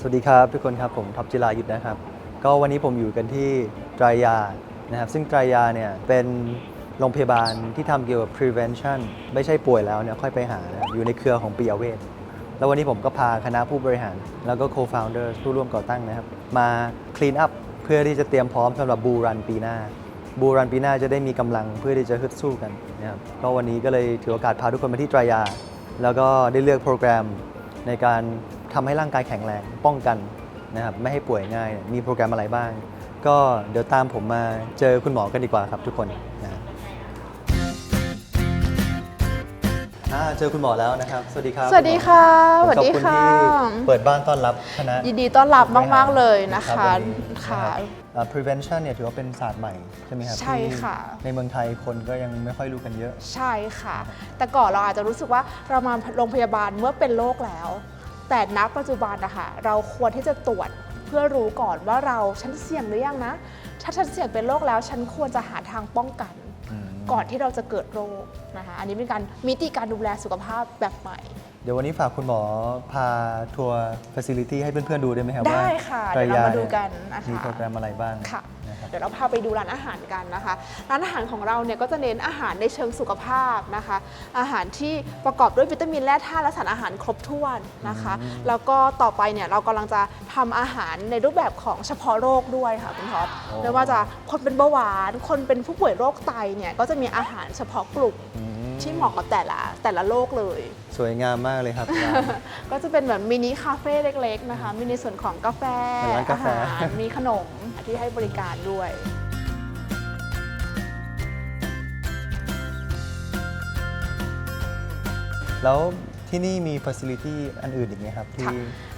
สวัสดีครับทุกคนครับผมท็อปจิรายุทธนะครับ ก็วันนี้ผมอยู่กันที่ไตรยานะครับซึ่งไตรยาเนี่ยเป็นโรงพยาบาลที่ทำเกี่ยวกับ prevention ไม่ใช่ป่วยแล้วเนี่ยค่อยไปหานะอยู่ในเครือของปิยเวชแล้ววันนี้ผมก็พาคณะผู้บริหาร แล้วก็ co-founder ผู้ร่วมก่อตั้งนะครับ มา clean up เพื่อที่จะเตรียมพร้อมสำหรับบูรันปีหน้า บูรันปีหน้าจะได้มีกำลังเพื่อที่จะฮึดสู้กันนะครับก็วันนี้ก็เลยถือโอกาสพาทุกคนมาที่ไตรยา แล้วก็ได้เลือกโปรแกรมในการ ทำให้ร่างกายแข็งแรงป้องกันนะครับไม่ให้ป่วยง่ายเนี่ยมีโปรแกรมอะไรบ้าง ก็เดี๋ยวตามผมมาเจอคุณหมอกันดีกว่าครับทุกคนนะอ่าเจอคุณหมอแล้วนะครับ สวัสดีครับสวัสดีค่ะณหมอสวัสดีขอบคุณค่ะที่เปิดบ้านต้อนรับคณะยินดีต้อนรับมาก ๆ เลยนะรับคะวันนี้ค่ะนะครับอ่า prevention เนี่ยถือว่าเป็นศาสตร์ใหม่ ใช่ไหมครับใช่ที่ค่ะ ในเมืองไทยคนก็ยังไม่ค่อยรู้กันเยอะ ใช่ค่ะ แต่ก่อนเราอาจจะรู้สึกว่าเรามาโรงพยาบาลเมื่อเป็นโรคแล้ว แต่ณปัจจุบันนะคะเราควรที่จะตรวจเพื่อรู้ก่อนว่าเราฉันเสี่ยงหรือยังนะ ถ้าฉันเสี่ยงเป็นโรคแล้วฉันควรจะหาทางป้องกัน ก่อนที่เราจะเกิดโรคนะคะ อันนี้เป็นการมิติการดูแลสุขภาพแบบใหม่ ดี๋ยววันนี้ฝากคุณหมอพาทัวร์ facility ให้เพื่อนๆดูได้ไหมครับได้ว่าค่ะไตรเดี๋ยวเรามานี่ดูกันนะคะมีโปรแกรมอะไรบ้างค่ะนะครับเดี๋ยวเราพาไปดูร้านอาหารกันนะคะ ร้านอาหารของเราเนี่ยก็จะเน้นอาหารในเชิงสุขภาพนะคะ อาหารที่ประกอบด้วยวิตามินแร่ธาตุและสารอาหารครบถ้วนนะคะ แล้วก็ต่อไปเนี่ยเรากำลังจะทำอาหารในรูปแบบของเฉพาะโรคด้วยค่ะคุณท็อปโอ้ไม่ว่าจะคนเป็นเบาหวาน คนเป็นผู้ป่วยโรคไตเนี่ยก็จะมีอาหารเฉพาะกลุ่มอืม ที่เหมาะกับแต่ละแต่ละโรคเลย สวยงามมากเลยครับร้าน ก็จะเป็นแบบมินิคาเฟ่เล็กๆนะคะมีในส่วนของกาแฟเป็นร้านกาแฟอาหารมีขนมที่ให้บริการด้วย แล้วที่นี่มี facility อันอื่นอีกไหมครับที่ ค่ะ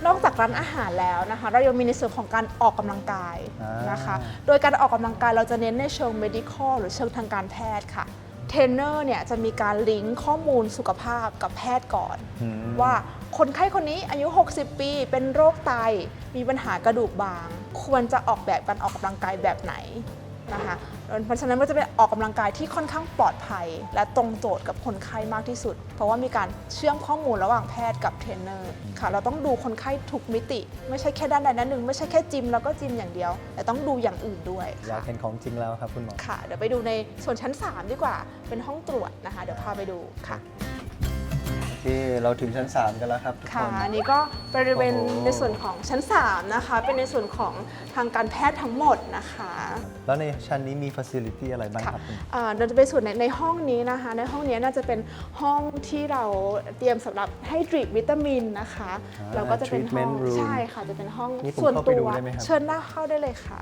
นอกจากร้านอาหารแล้วนะคะ เรายังมีในส่วนของการออกกำลังกายอ่าน นะคะ โดยการออกกำลังกายเราจะเน้นในเชิง medical หรือเชิงทางการแพทย์ค่ะ เทรนเนอร์เนี่ยจะมีการลิงก์ข้อมูลสุขภาพกับแพทย์ก่อนอืมว่าคนไข้คนนี้อายุ 60 ปี เป็นโรคไตมีปัญหากระดูกบาง ควรจะออกแบบการออกกำลังกายแบบไหน นะคะเพราะฉะนั้นก็จะเป็นออกกำลังกายที่ค่อนข้างปลอดภัย และตรงโจทย์กับคนไข้มากที่สุด เพราะว่ามีการเชื่อมข้อมูลระหว่างแพทย์กับเทรนเนอร์ค่ะ เราต้องดูคนไข้ทุกมิติ ไม่ใช่แค่ด้านใดด้านหนึ่ง ไม่ใช่แค่จิมแล้วก็จิมอย่างเดียว แต่ต้องดูอย่างอื่นด้วยอยากค่ะเห็นของจริงแล้วครับคุณหมอค่ะ เดี๋ยวไปดูในส่วนชั้น 3 ดีกว่าเป็นห้องตรวจนะคะ เดี๋ยวพาไปดูค่ะโอ เค เราถึงชั้น 3 กันแล้วครับทุกคค่ะน อันนี้ก็บริเวณโอ้โห ในส่วนของชั้น 3 นะคะ เป็นในส่วนของทางการแพทย์ทั้งหมดนะคะแล้วในชั้นนี้มี facility อะไรบ้างค่ะครับคุณอ่าเราจะไปส่วนในในห้องนี้นะคะ ในห้องนี้น่าจะเป็นห้องที่เราเตรียมสำหรับให้ดริปวิตามินนะคะ อ่าเราก็จะเป็นห้อง treatment room ใช่ค่ะ จะเป็นห้องนี่ผมส่วนเข้าไปตัดูวได้ไหมครับ เชิญหน้าเข้าได้เลยค่ะ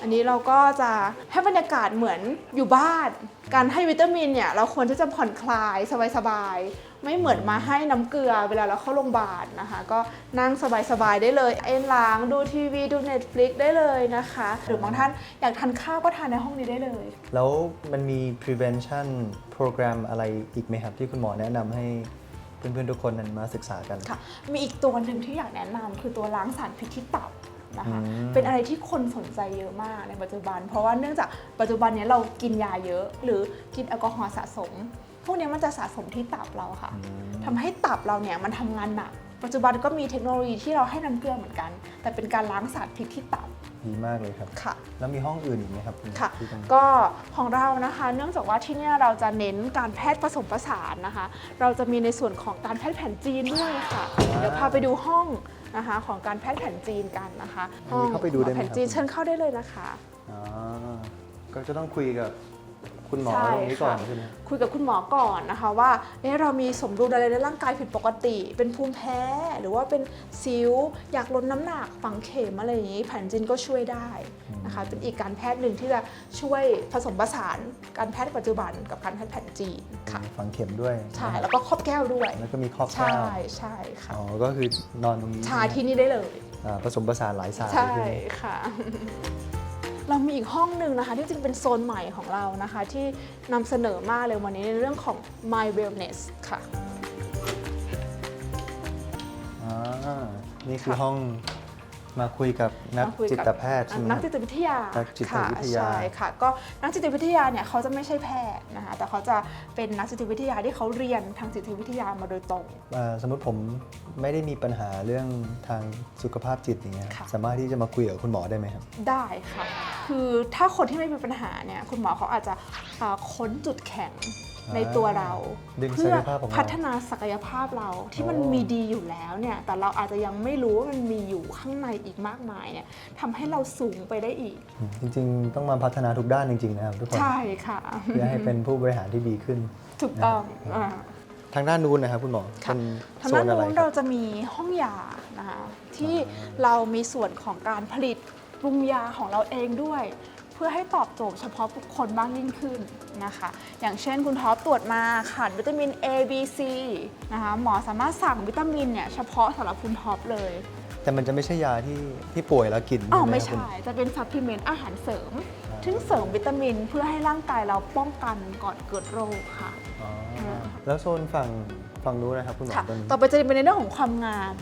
อันนี้เราก็จะให้บรรยากาศเหมือนอยู่บ้าน การให้วิตามินเนี่ยเราควรที่จะผ่อนคลายสบายๆ ไม่เหมือนมาให้น้ำเกลือเวลาเราเข้าโรงพยาบาลนะคะ ก็นั่งสบายๆ ได้เลย เอนล้างดูทีวีดู Netflix ได้เลยนะคะ หรือบางท่านอยากทานข้าวก็ทานในห้องนี้ได้เลย แล้วมันมี prevention program อะไรอีกไหมครับ ที่คุณหมอแนะนำให้เพื่อนๆทุกคนนั้นมาศึกษากัน ค่ะ มีอีกตัวหนึ่งที่อยากแนะนำคือตัวล้างสารพิษที่ตับ นะคะอืมเป็นอะไรที่คนสนใจเยอะมากในปัจจุบัน เพราะว่าเนื่องจากปัจจุบันเนี้ยเรากินยาเยอะ หรือกินแอลกอฮอล์สะสม พวกเนี้ยมันจะสะสมที่ตับเราค่ะทำให้ตับเราเนี่ยมันทำงานหนักปัจจุบันก็มีเทคโนโลยีที่เราให้น้ำเกลือเหมือนกัน แต่เป็นการล้างสารพิษที่ตับ ดีมากเลยครับ ค่ะ แล้วมีห้องอื่นอีกไหมครับณค่ะ ที่ตรงนี้ ก็ของเรานะคะ เนื่องจากว่าที่เนี่ยเราจะเน้นการแพทย์ผสมผสานนะคะ เราจะมีในส่วนของการแพทย์แผนจีนด้วยค่ะ เดี๋ยวพาไปดูห้องนะคะของการแพทย์แผนจีนกันนะคะอันนี้เข้าไปดูได้ไหมแผนจีนครับเชิญเข้าได้เลยนะคะ อ๋อก็จะต้องคุยกับ คุณหมอใช่ตรงนี้ก่อนค่ะใช่ไหมคุยกับคุณหมอก่อนนะคะว่าเอ๊ะเรามีสมดุลอะไรในร่างกายผิดปกติ เป็นภูมิแพ้หรือว่าเป็นซิวอยากลดน้ำหนักฝังเข็มอะไรอย่างนี้แผนจีนก็ช่วยได้นะคะเป็นอีกการแพทย์หนึ่งที่จะช่วยผสมผสานการแพทย์ปัจจุบันกับการแพทย์แผนจีนค่ะมีฝังเข็มด้วยใช่แล้วก็ครอบแก้วด้วย แล้วก็มีครอบใช่แก้วใช่ค่ะอ๋อก็คือนอนตรงนี้ชาที่นี่ได้เลยอ่าผสมผสานหลายศาสตร์ใช่ไหมค่ะ เรามีอีกห้องหนึ่งนะคะ ที่จริงเป็นโซนใหม่ของเรานะคะ ที่นำเสนอมากเลยวันนี้ในเรื่องของ My Wellness ค่ะ อ่านี่คือค่ะห้อง มาคุยกับนักมาคุยจิกับตแพทย์ใช่ไหมนักคจิรับตวิทยานักจิตค่ะวิทยาใช่ค่ะก็นักจิตวิทยาเนี่ยเขาจะไม่ใช่แพทย์นะคะแต่เขาจะเป็นนักจิตวิทยาที่เขาเรียนทางจิตวิทยามาโดยตรง เอ่อสมมติผมไม่ได้มีปัญหาเรื่องทางสุขภาพจิตอย่างเงี้ยค่ะ สามารถที่จะมาคุยกับคุณหมอได้ไหมครับ ได้ค่ะ คือถ้าคนที่ไม่มีปัญหาเนี่ยคุณหมอเขาอาจจะอ่าค้นจุดแข็งอ่า ในตัวเราดึงเพื่ศักยภาพของเราพัฒนาศักยภาพเราที่มันโอ้มีดีอยู่แล้วเนี่ยแต่เราอาจจะยังไม่รู้ว่ามันมีอยู่ข้างในอีกมากมายเนี่ยทำให้เราสูงไปได้อีกอืมจริงๆ ต้องมาพัฒนาทุกด้านจริงๆนะครับทุกคนใช่ค่ะเพื่อให้เป็นผู้บริหารที่ดีขึ้น ถูกต้องนะครับอ่าทางด้านนู้นนะครับคุณหมอค่ะเป็นทางโซด้านนอะไรนู้นครัเราบจะมีห้องยานะคะที่เรามีส่วนของการผลิตปรุงยาของเราเองด้วย เพื่อให้ตอบโจทย์เฉพาะบุคคลมากยิ่งขึ้นนะคะ อย่างเช่นคุณท็อปตรวจมาขาดวิตามิน A B C นะคะหมอสามารถสั่งวิตามินเนี่ยเฉพาะสำหรับคุณท็อปเลย แต่มันจะไม่ใช่ยาที่ที่ป่วยแล้วกินอ๋อหไม่ครับใช่ จะเป็นซัพพลีเมนต์อาหารเสริมซึ่งเสริมวิตามินเพื่อให้ร่างกายเราป้องกันก่อนเกิดโรคค่ะอ๋ออ่าแล้วโซนฝั่งฝั่งนู้นนะครับคุณหมอค่ะเป็นต่อไปจะเป็นในเรื่องของความงาม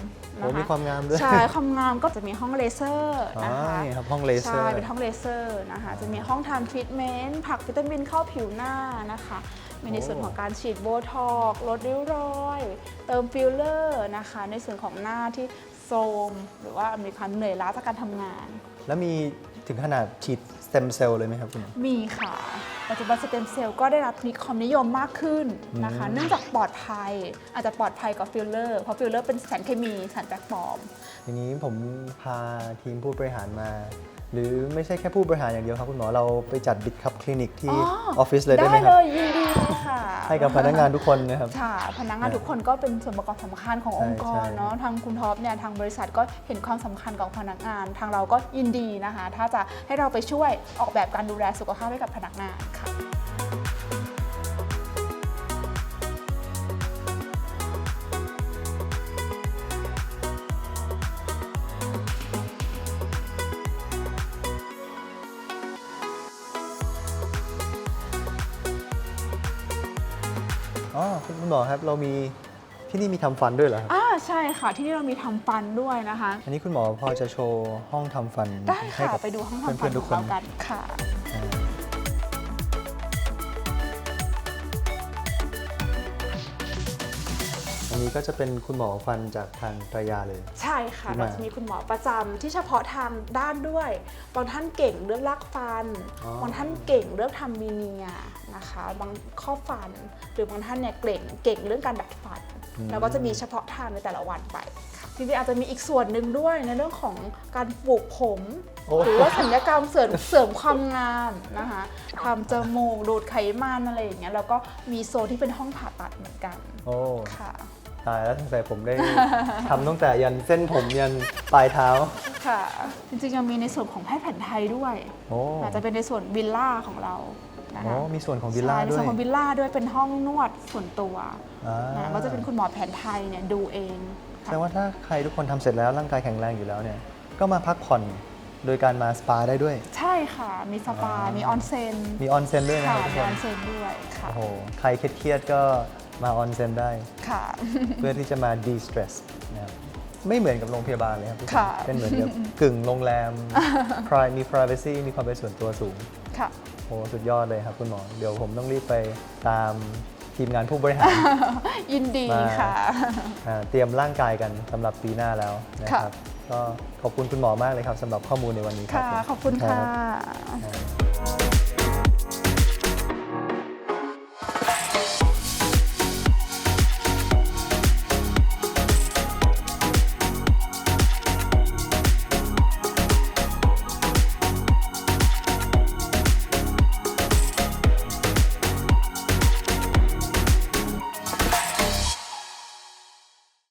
นะโอ้คะมีความงามด้วย ใช่ความงามก็จะมีห้องเลเซอร์อ๋อนะคะนี่ครับห้องเลเซอใช่ร์เป็นห้องเลเซอร์นะคะ จะมีห้องทำทรีทเมนต์ผักวิตามินเข้าผิวหน้านะคะ มีในโอ้ส่วนของการฉีดโบท็อกซ์ลดริ้วรอย เติมฟิลเลอร์นะคะ ในส่วนของหน้าที่โทรมหรือว่ามีความเหนื่อยล้าจากการทำงาน แล้วมีถึงขนาดฉีดสเต็มเซลล์เลยไหมครับคุณหมอ มีค่ะ ปัจจุบันสเต็มเซลล์ก็ได้รับความนิยมมากขึ้นนะคะอืมเนื่องจากปลอดภัย อาจจะปลอดภัยกว่าฟิลเลอร์ เพราะฟิลเลอร์เป็นสารเคมีสารแปลกปลอม ทีนี้ผมพาทีมผู้บริหารมา หรือไม่ใช่แค่ผู้บริหารอย่างเดียวครับคุณหมอเราไปจัดบิดคับคลินิกที่อ๋อออฟฟิศเลยได้ได้ไหมคเลรับยยินดีเลยค่ะให้กับพนักงานทุกคนนะครับค่ะพนักงานทุกคนก็เป็นส่วนประกอบสำคัญของใช่องค์กรใช่เนาะทางคุณท็อปเนี่ยทางบริษัทก็เห็นความสำคัญของพนักงาน ทางเราก็ยินดีนะคะ ถ้าจะให้เราไปช่วยออกแบบการดูแลสุขภาพให้กับพนักงานค่ะ คุณหมอครับเรามีที่นี่มีทำฟันด้วยเหรอครับอ่าใช่ค่ะ ที่นี่เรามีทำฟันด้วยนะคะ อันนี้คุณหมอพอจะโชว์ห้องทำฟันได้ให้ค่ะกับไปดูห้องทำฟัเพื่อนนๆทุขกองคนเรากันค่ะ ก็จะเป็นคุณหมอฟันจากทางตรายาเลย ใช่ค่ะที่เรามาจะมีคุณหมอประจำที่เฉพาะทางด้านด้วย บางท่านเก่งเรื่องลากฟัน อ๋อบางท่านเก่งเรื่องทำมีเนียนะคะ บางข้อฟัน หรือบางท่านเนี่ยเก่งเก่งเรื่องการดัดฟันแล้วก็จะมีเฉพาะทางในแต่ละวันไปค่ะจริงๆอาจจะมีอีกส่วนหนึ่งด้วยในเรื่องของการปลูกผม โอ้หรือว่าสัญญกรรมเสริมเสริมความงามนะคะทำจมูกดูดไขมันอะไรอย่างเงี้ยแล้วก็มีโซนที่เป็นห้องผ่าตัดเหมือนกันโอ้ค่ะ ตายแล้วสงสัยผมได้ ทำตั้งแต่ยันเส้นผมยันปลายเท้า ค่ะ จริงๆยังมีในส่วนของแพทย์แผนไทยด้วย โอ้อาจจะเป็นในส่วนวิลล่าของเรานะโอ้คะมีส่วนของวิลล่าใช่ในด้วส่ยวนของวิลล่าด้วยเป็นห้องนวดส่วนตัวอ่านะก็จะเป็นคุณหมอแผนไทยเนี่ยดูเองแสดงว่าถ้าใครทุกคนทำเสร็จแล้วร่างกายแข็งแรงอยู่แล้วเนี่ย ก็มาพักผ่อนโดยการมาสปาได้ด้วย ใช่ค่ะ มีสปา อ่ามี มีออนเซ็นมีออนเซ็นด้วยนะคค่ะรับทุกมีคอน อนเซ็นด้วยค่ะ โอ้โห ใครเครียดๆก็ มาออนเซ็นได้ ค่ะ เพื่อที่จะมาดีสเตรสนะครับไม่เหมือนกับโรงพยาบาลเลยครับทุกคนค่ะ เป็นเหมือนกับกึ่งโรงแรม pri- มี privacy มีความเป็นส่วนตัวสูง ค่ะ โอ้สุดยอดเลยครับคุณหมอ เดี๋ยวผมต้องรีบไปตามทีมงานผู้บริหาร ยินดีมาค่ะ อ่าเตรียมร่างกายกันสำหรับปีหน้าแล้วนะครับ ก็ขอบคุณคุณหมอมากเลยครับสำหรับข้อมูลในวันนี้ครับค่ะ ผมขอบคุณค่ะรับ